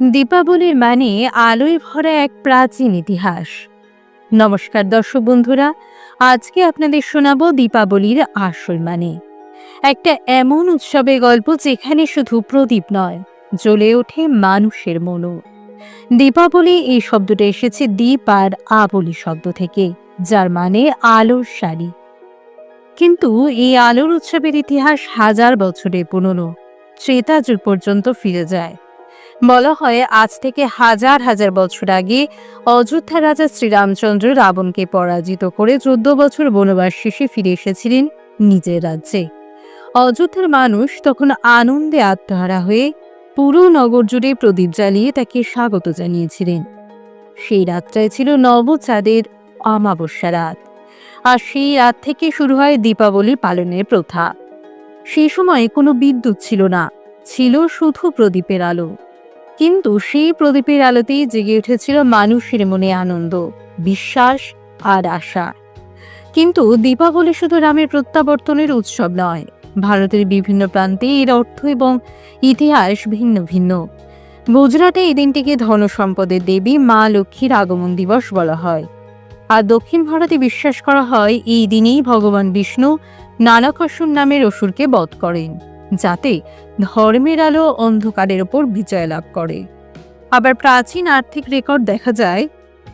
দীপাবলির মানে আলোয় ভরা এক প্রাচীন ইতিহাস। নমস্কার দর্শক বন্ধুরা, আজকে আপনাদের শোনাব দীপাবলির আসল মানে। একটা এমন উৎসবের গল্প যেখানে শুধু প্রদীপ নয়, জ্বলে ওঠে মানুষের মনও। দীপাবলি এই শব্দটা এসেছে দীপ আর আবলি শব্দ থেকে, যার মানে আলোর শাড়ি কিন্তু এই আলোর উৎসবের ইতিহাস হাজার বছরের পুরনো ত্রেতা পর্যন্ত ফিরে যায়। বলা হয় আজ থেকে হাজার হাজার বছর আগে অযোধ্যা রাজা শ্রীরামচন্দ্র রাবণকে পরাজিত করে চোদ্দ বছর বনবাস শেষে ফিরে এসেছিলেন নিজের রাজ্যে। অযোধ্যার মানুষ তখন আনন্দে আত্মহারা হয়ে পুরো নগর জুড়ে প্রদীপ জ্বালিয়ে তাকে স্বাগত জানিয়েছিলেন। সেই রাতটায় ছিল নবচাঁদের অমাবস্যা রাত, আর সেই রাত থেকে শুরু হয় দীপাবলি পালনের প্রথা। সেই সময় কোনো বিদ্যুৎ ছিল না, ছিল শুধু প্রদীপের আলো। কিন্তু সেই প্রদীপের আলোতেই জেগে উঠেছিল মানুষের মনে আনন্দ, বিশ্বাস আর আশা। কিন্তু দীপাবলি শুধু রামের প্রত্যাবর্তনের উৎসব নয়, ভারতের বিভিন্ন প্রান্তে এর অর্থ এবং ইতিহাস ভিন্ন ভিন্ন। গুজরাটে এই দিনটিকে ধন সম্পদের দেবী মা লক্ষ্মীর আগমন দিবস বলা হয়। আর দক্ষিণ ভারতে বিশ্বাস করা হয়, এই দিনেই ভগবান বিষ্ণু নানাকসুর নামের অসুরকে বধ করেন। যাতে ধর্মের আলো অন্ধকারের ওপর বিজয় লাভ করে। আবার প্রাচীন আর্থিক রেকর্ড দেখা যায়,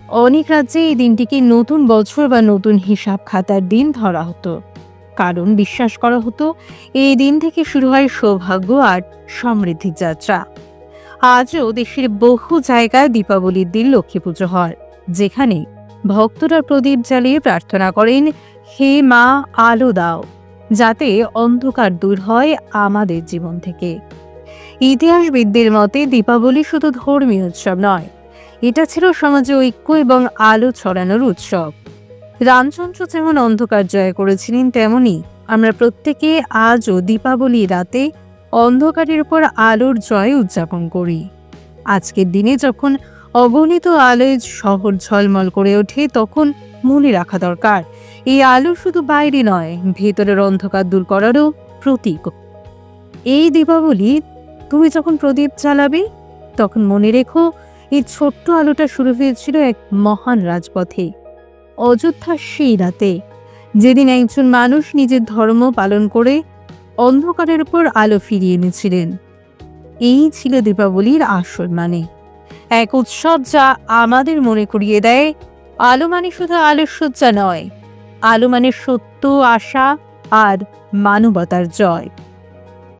অনেক রাজ্যে এই দিনটিকে নতুন বছর বা নতুন হিসাব খাতার দিন ধরা হতো। কারণ বিশ্বাস করা হতো, এই দিন থেকে শুরু হয় সৌভাগ্য আর সমৃদ্ধির যাত্রা। আজও দেশের বহু জায়গায় দীপাবলির দিন লক্ষ্মী পুজো হয়, যেখানে ভক্তরা প্রদীপ জ্বালিয়ে প্রার্থনা করেন, হে মা, আলো দাও। যাতে অন্ধকার দূর হয় আমাদের জীবন থেকে। ইতিহাসবিদদের মতে দীপাবলি শুধু ধর্মীয় উৎসব নয়, এটা ছিল সমাজে ঐক্য এবং আলো ছড়ানোর উৎসব। রামচন্দ্র যেমন অন্ধকার জয় করেছিলেন, তেমনি আমরা প্রত্যেকে আজও দীপাবলি রাতে অন্ধকারের উপর আলোর জয় উদযাপন করি। আজকের দিনে যখন অগণিত আলোয় শহর ঝলমল করে ওঠে, তখন মনে রাখা দরকার। এই আলো শুধু বাইরে নয়, ভেতরের অন্ধকার দূর করারও প্রতীক। এই দীপাবলি তুমি যখন প্রদীপ জ্বালাবে, তখন মনে রেখো, এই ছোট্ট আলোটা শুরু হয়েছিল এক মহান রাজপথে। অযোধ্যার সেই রাতে, যেদিন একজন মানুষ নিজের ধর্ম পালন করে অন্ধকারের উপর আলো ফিরিয়ে এনেছিলেন। এই ছিল দীপাবলির আসল মানে। এক উৎসব যা আমাদের মনে করিয়ে দেয় আলো মানে শুধু আলোর সজ্জা নয় আলো মানে সত্য, আশা আর মানবতার জয়।